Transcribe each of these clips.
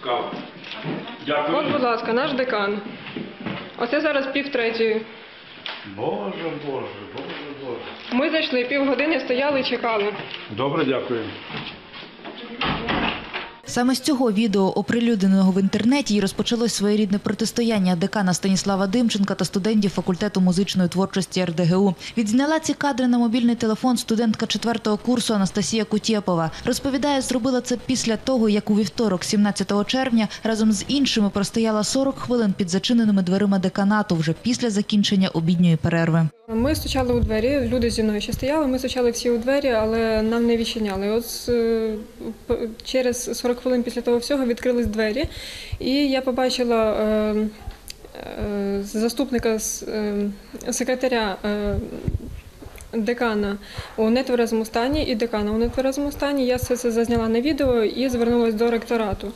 Цікаво. От, будь ласка, наш декан. Оце зараз пів третьої. Боже, боже, боже, боже. Ми зайшли півгодини, стояли і чекали. Добре, дякую. Саме з цього відео, оприлюдненого в інтернеті, і розпочалось своєрідне протистояння декана Станіслава Димченка та студентів факультету музичної творчості РДГУ. Відзняла ці кадри на мобільний телефон студентка четвертого курсу Анастасія Кутєпова. Розповідає, зробила це після того, як у вівторок, 17 червня, разом з іншими простояла 40 хвилин під зачиненими дверима деканату вже після закінчення обідньої перерви. Ми стучали у двері, люди зі мною ще стояли, ми стучали всі у двері, але нам не відчиняли. От е, через 40 хвилин після того всього відкрились двері, і я побачила е, е, заступника е, секретаря. Декана у нетверезому стані і декана у нетверезому стані. Я все це зазняла на відео і звернулася до ректорату.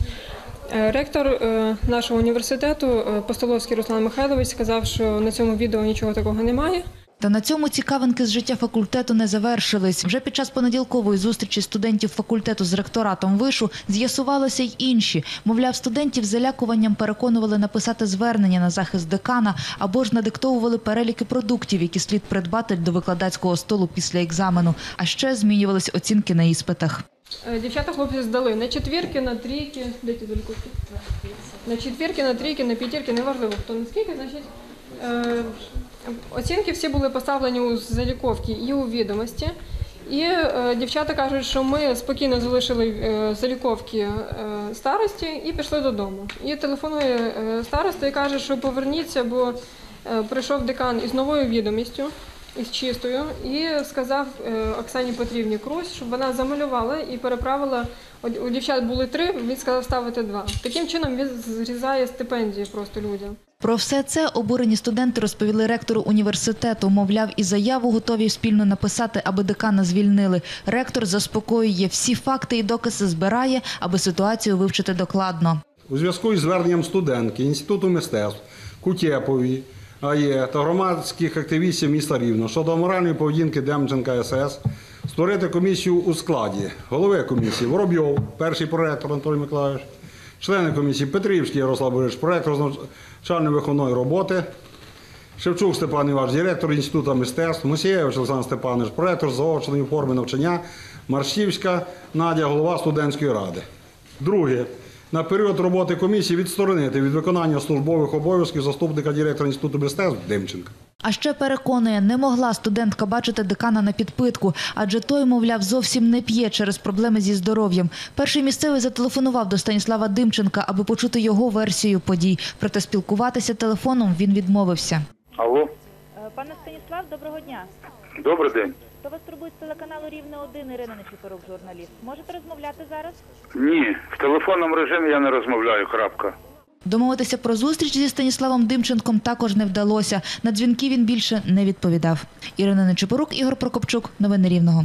Ректор нашого університету Постоловський Руслан Михайлович сказав, що на цьому відео нічого такого немає. Та на цьому цікавинки з життя факультету не завершились. Вже під час понеділкової зустрічі студентів факультету з ректоратом вишу з'ясувалося й інші. Мовляв, студентів залякуванням переконували написати звернення на захист декана або ж надиктовували переліки продуктів, які слід придбати до викладацького столу після екзамену. А ще змінювались оцінки на іспитах. Е, Дівчата хлопці здали на четвірки, на трійки. Де ті дольки? На четвірки, на трійки, на п'ятірки, неважливо хто наскільки, значить. Оцінки всі були поставлені у заліковці і у відомості. І е, дівчата кажуть, що ми спокійно залишили е, заліковки е, старості і пішли додому. І телефонує е, староста і каже, що поверніться, бо е, прийшов декан із новою відомістю, із чистою, і сказав е, Оксані Петрівні Крусь, щоб вона замалювала і переправила. У дівчат були три, він сказав ставити два. Таким чином він зрізає стипендії просто людям. Про все це обурені студенти розповіли ректору університету. Мовляв, і заяву готові спільно написати, аби декана звільнили. Ректор заспокоює всі факти і докази збирає, аби ситуацію вивчити докладно. У зв'язку із зверненням студентки Інституту мистецтв Кутєпові, АЄ та громадських активістів міста Рівно щодо моральної поведінки Демченка СС створити комісію у складі. Голови комісії Воробйов, перший проректор Анатолій Миколаївич, члени комісії Петрівський Ярослав Борисович, проректор з навчально-виховної роботи, Шевчук Степан Іванович, директор Інституту мистецтв, Мусієвич Олександр Степанович, проректор заочної форми навчання, Маршівська Надя, голова студентської ради. Друге. На період роботи комісії відсторонити від виконання службових обов'язків заступника директора Інституту мистецтв Демченка. А ще переконує, не могла студентка бачити декана на підпитку, адже той, мовляв, зовсім не п'є через проблеми зі здоров'ям. Перший місцевий зателефонував до Станіслава Димченка, аби почути його версію подій. Проте спілкуватися телефоном він відмовився. Алло, Пане Станіслав, доброго дня. добрий день. То вас турбує з телеканалу Рівне 1 Ірина Нечіпорук, журналіст. Можете розмовляти зараз? Ні, в телефонному режимі я не розмовляю. Крапка. Домовитися про зустріч зі Станіславом Димченком також не вдалося. На дзвінки він більше не відповідав. Ірина Нечипорук, Ігор Прокопчук. Новини Рівного.